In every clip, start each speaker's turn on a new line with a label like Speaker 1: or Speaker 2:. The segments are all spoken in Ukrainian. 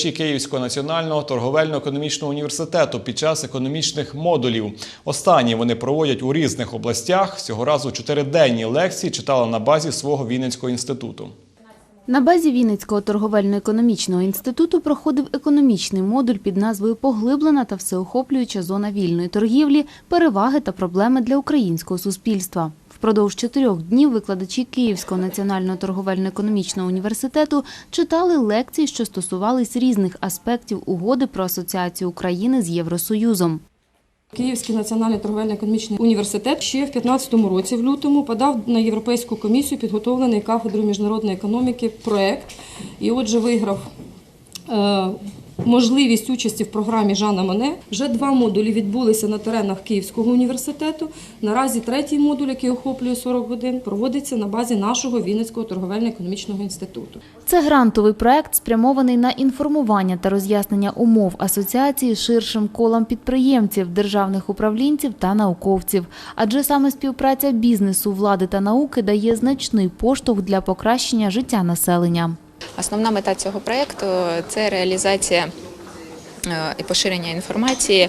Speaker 1: викладачі Київського національного торговельно-економічного університету під час економічних модулів. Останні вони проводять у різних областях. Цього разу чотириденні лекції читали на базі свого Вінницького інституту.
Speaker 2: На базі Вінницького торговельно-економічного інституту проходив економічний модуль під назвою Поглиблена та всеохоплююча зона вільної торгівлі, переваги та проблеми для українського суспільства. Впродовж чотирьох днів викладачі Київського національного торговельно-економічного університету читали лекції, що стосувались різних аспектів угоди про асоціацію України з Євросоюзом.
Speaker 3: Київський національний торговельно-економічний університет ще в 2015 році, в лютому, подав на Європейську комісію підготовлений кафедрою міжнародної економіки проект. І отже, виграв е, можливість участі в програмі Жана Моне. Вже два модулі відбулися на теренах Київського університету. Наразі третій модуль, який охоплює 40 годин, проводиться на базі нашого Вінницького торговельно-економічного інституту.
Speaker 2: Це грантовий проект, спрямований на інформування та роз'яснення умов асоціації ширшим колом підприємців, державних управлінців та науковців. Адже саме співпраця бізнесу, влади та науки дає значний поштовх для покращення життя населення.
Speaker 4: Основна мета цього проєкту – це реалізація і поширення інформації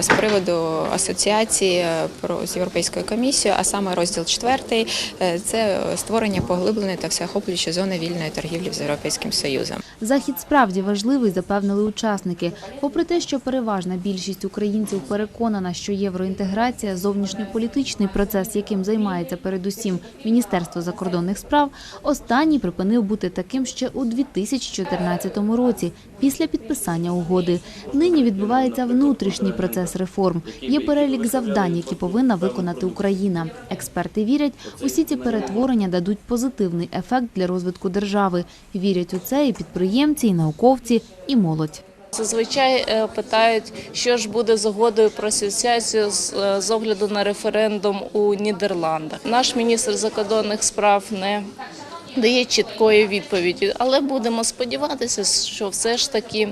Speaker 4: з приводу асоціації е, з Європейською комісією, а саме розділ 4 – це створення поглибленої та всеохоплюючої зони вільної торгівлі з Європейським Союзом.
Speaker 2: Захід справді важливий, запевнили учасники. Попри те, що переважна більшість українців переконана, що євроінтеграція – зовнішньополітичний процес, яким займається передусім Міністерство закордонних справ, останній припинив бути таким ще у 2014 році, після підписання угоди. Нині відбувається внутрішній процес реформ. Є перелік завдань, які повинна виконати Україна. Експерти вірять, усі ці перетворення дадуть позитивний ефект для розвитку держави. Вірять у це і підприємці, і науковці, і молодь.
Speaker 5: Зазвичай е, питають, що ж буде з угодою про асоціацію е, з огляду на референдум у Нідерландах. Наш міністр закордонних справ не дає чіткої відповіді, але будемо сподіватися, що все ж таки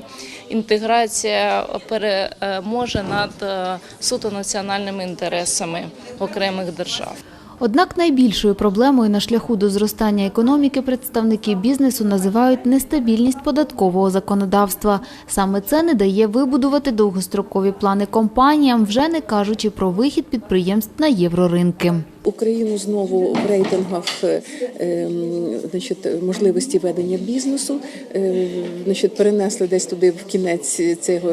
Speaker 5: інтеграція переможе над е, суто національними інтересами окремих держав.
Speaker 2: Однак найбільшою проблемою на шляху до зростання економіки представники бізнесу називають нестабільність податкового законодавства. Саме це не дає вибудувати довгострокові плани компаніям, вже не кажучи про вихід підприємств на євроринки.
Speaker 6: Україну знову в рейтингах е, ем, значить, можливості ведення бізнесу е, значить, перенесли десь туди в кінець цього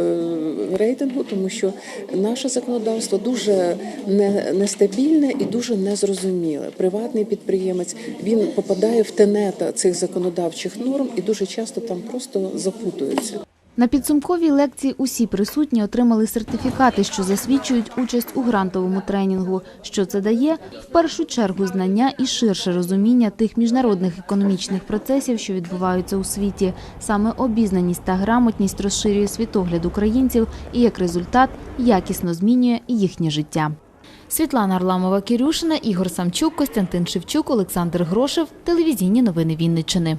Speaker 6: рейтингу, тому що наше законодавство дуже не- нестабільне і дуже незрозуміле. Приватний підприємець він попадає в тенета цих законодавчих норм і дуже часто там просто запутується.
Speaker 2: На підсумковій лекції усі присутні отримали сертифікати, що засвідчують участь у грантовому тренінгу. Що це дає? В першу чергу знання і ширше розуміння тих міжнародних економічних процесів, що відбуваються у світі. Саме обізнаність та грамотність розширює світогляд українців і, як результат, якісно змінює їхнє життя. Світлана Арламова-Кірюшина, Ігор Самчук, Костянтин Шевчук, Олександр Грошев. Телевізійні новини Вінниччини.